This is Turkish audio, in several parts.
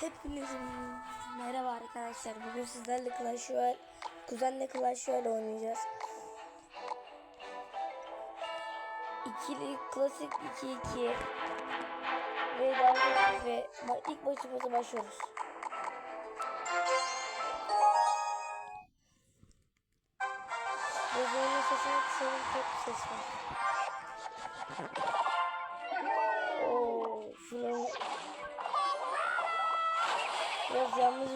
Hepinize merhaba arkadaşlar. Bugün sizlerle Clash Royale, kuzenle Clash Royale oynayacağız. İkili klasik 2-2 ve dalga ve ilk maçımıza başlıyoruz. Gözlerinin sesini kısalım çok ses var. Biraz yalnız.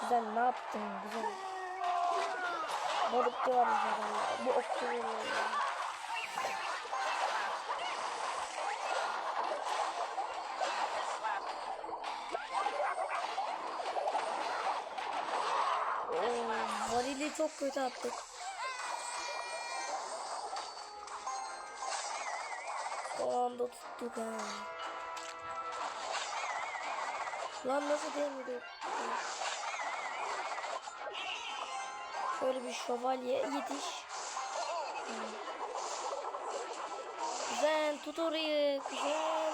Güzel ne yaptın güzel. Balıkçı var zaten. Bu okçu varili çok kötü attık. O anda tuttuk ha. Lan nasıl değmedi? Şöyle bir şövalye yetiş. Güzel tut orayı. Güzel.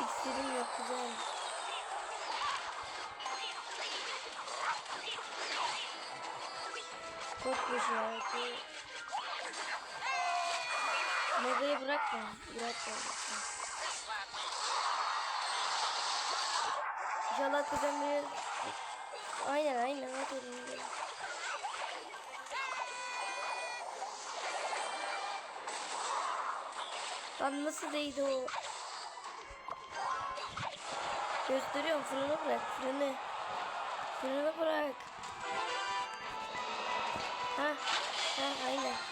İksirim yok güzel. Çok güzel. Mega'yı bırakma. Bırakma. İnşallah kazanır. Aynen aynen. Hadi oğlum. Lan nasıl değdi o? Gösteriyorum freni bırak freni. Freni bırak. Ha, ha aynen.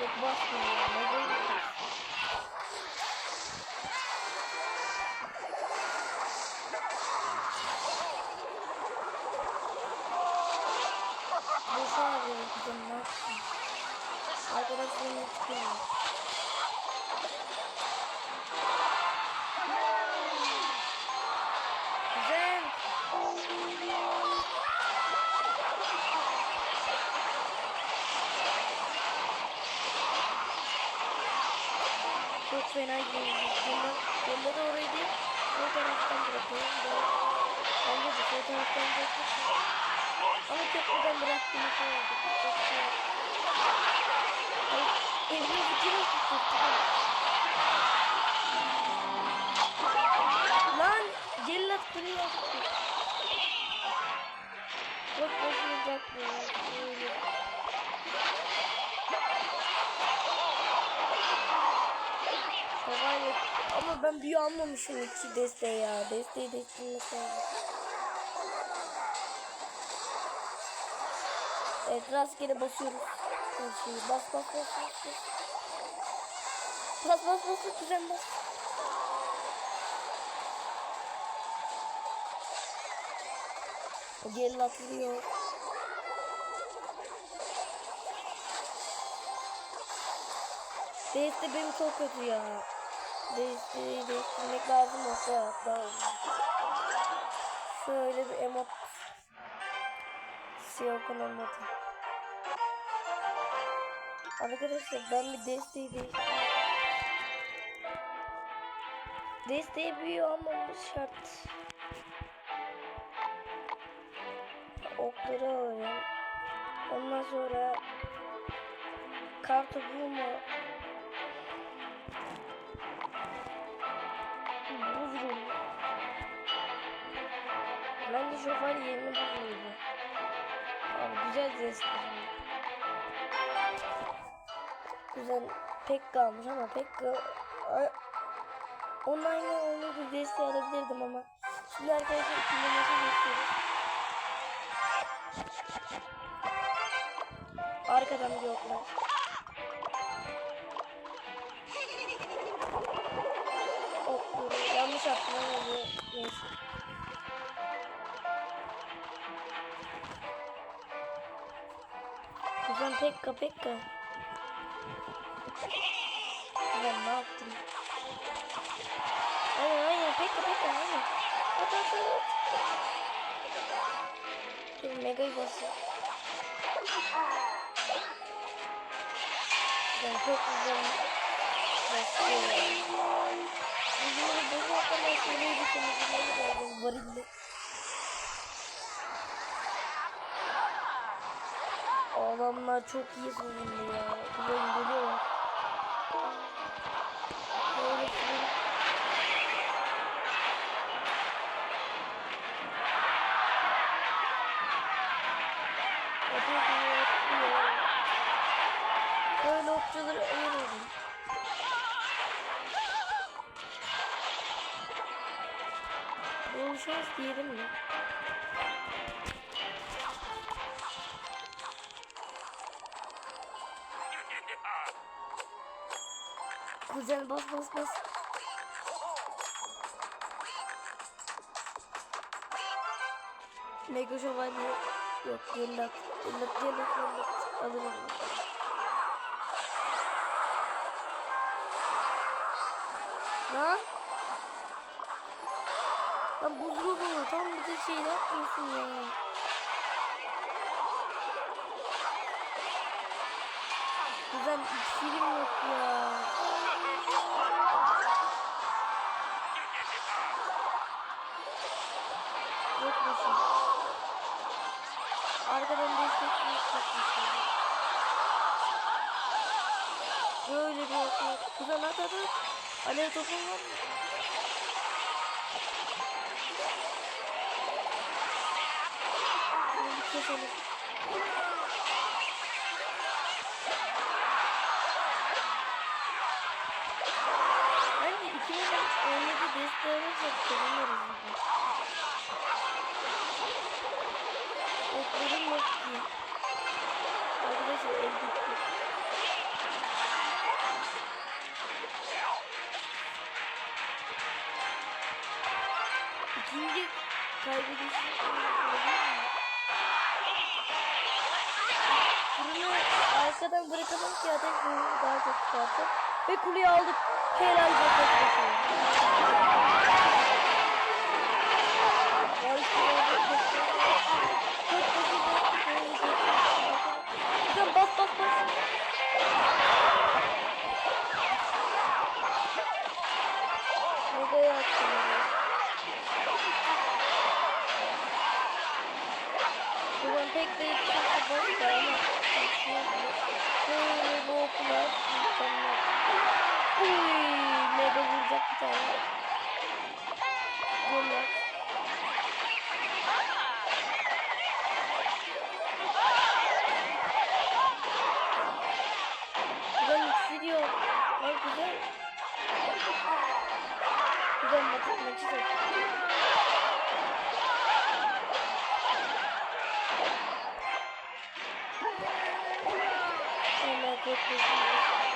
Yok basmıyor. Neden? Boşa arıyorum kızım ne yapayım? Arkadaşlarım çıkıyor. Fena gidiyor. Bunda da orayı değil. Sol taraftan bırakıyorum. Ben, bence de sol taraftan bırakıyorum. Ama köprüden bıraktım. Çok oldu. Çok şey oldu. Ay, evine fikir Lan almamışım iki desteği ya. Desteği desteği Evet rastgele basıyoruz. Her şeyi bas bas bas bas bas. Bas bas bas bas güzel bas. Gel atlıyor. Deste benim çok kötü ya. Desteği değiştirmek lazım daha iyi. Şöyle bir emot. Siyokun olmadı. Arkadaşlar ben bir desteği değiştireyim. Desteği büyüğü almamız şart. Okları alıyorum. Ondan sonra kartopu mu? şoför yerini bulmalıydı. Abi güzel destek. Güzel pek kalmış ama pek onun aynı onu bir desteği alabilirdim ama şimdi arkadaşlar ikinci maçı gösteriyoruz. Arkadan bir yoklar. Oh, yanlış yaptım ama neyse. Kuzen Pekka Pekka. Kuzen ne yaptın? Aynen aynen Pekka Pekka aynen. At at at. Dur Mega'yı basın. Ben çok güzel basıyorum. Bizim bu temizlememiz lazım. Varille. Adamlar çok iyi savundu ya. Güzel geliyorlar. Böyle okçuları ayırıyorum. Bol şans diyelim mi? Kuzen bas bas bas. Mega şövalye yok cennet. Cennet cennet cennet. Alırım. Lan. Lan buzlu tam bir de şey ne yapıyorsun ya? Kuzen iksirim yok ya. Arkadan destekleyici takmışım. Böyle bir okul. Kuzen at at at. Alev topun var mı? Şunu bir keselim. Bence ikimiz de oynadı desteği olursak çok çıkarsın. Ve kuleyi aldık. Helal Güzel bas bas bas. Mega'ya attım. De yetişirse boş da ama Şöyle bu okular mükemmel. Uy, mega vuracak bir tane. Goller. Güzel yükseliyor. Lan güzel. Güzel maçı maçı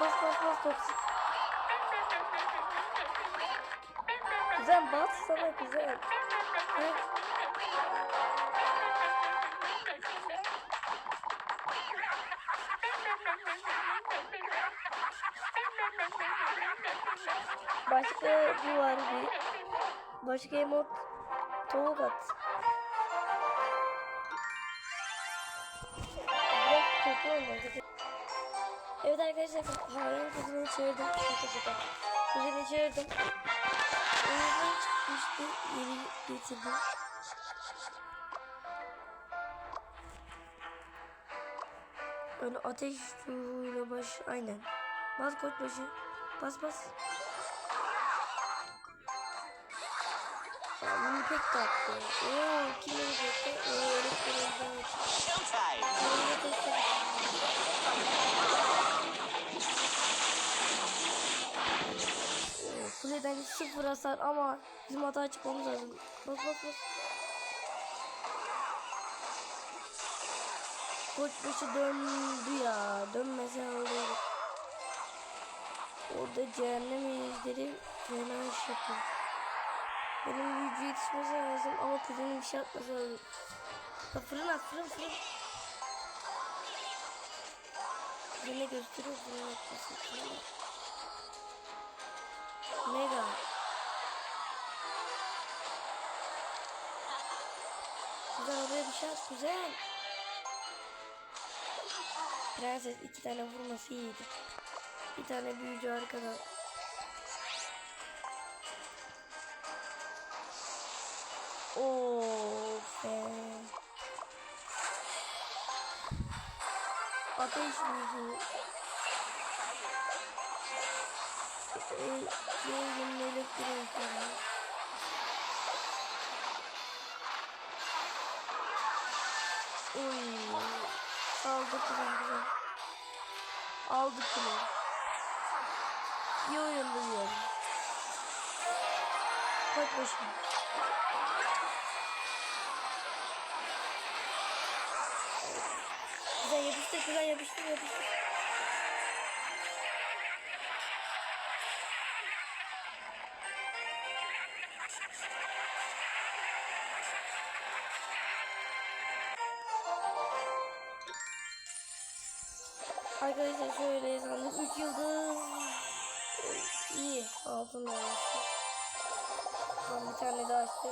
bas bas bas toksik. Güzel bas sana güzel. Evet. Başka bu var bir. Başka emot. Tavuk at. Biraz kötü olmadı. Evet arkadaşlar hain kızını şaka. Kızını çağırdım. Oyundan çıkmıştı. Yeni getirdim. Öyle ateş ruhuyla baş aynen. Bas koç başı. Bas bas. Ya bunu pek tatlı. Oo kim ölecek? Oo öğretmen ölecek. Showtime! Kuleden sıfır hasar ama bizim hata çıkmamız lazım. Bas bas bas. Koç başı döndü ya. Dönmese alırdık. Orada cehennem ejderi fena iş yapıyor. Benim gücü yetişmesi lazım ama kuzenim bir şey atmasa lazım. Ya fırın at fırın fırın. Kuzene gösteriyor fırın atmasın. Fırın at. Mega. Güzel oraya bir at güzel. Prenses iki tane vurması iyiydi. Bir tane büyücü arkada. Of. Ateş büyücü. Yeğenin elektriği falan. Oy. Aldık güzel. Aldık bunu. İyi oyundu diyorum. Koç başına. Güzel yapıştır, güzel yapıştır, yapıştır. Arkadaşlar şöyle yazalım. 3 yıldız. İyi. Altın açtı. Son bir tane daha açtı.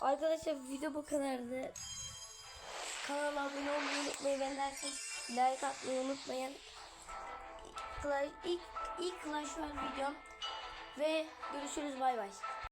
Arkadaşlar video bu kadardı. Kanala abone olmayı unutmayın. Ben derseniz like atmayı unutmayın. Clash, ilk, ilk Clash Royale videom. Ve görüşürüz bay bay.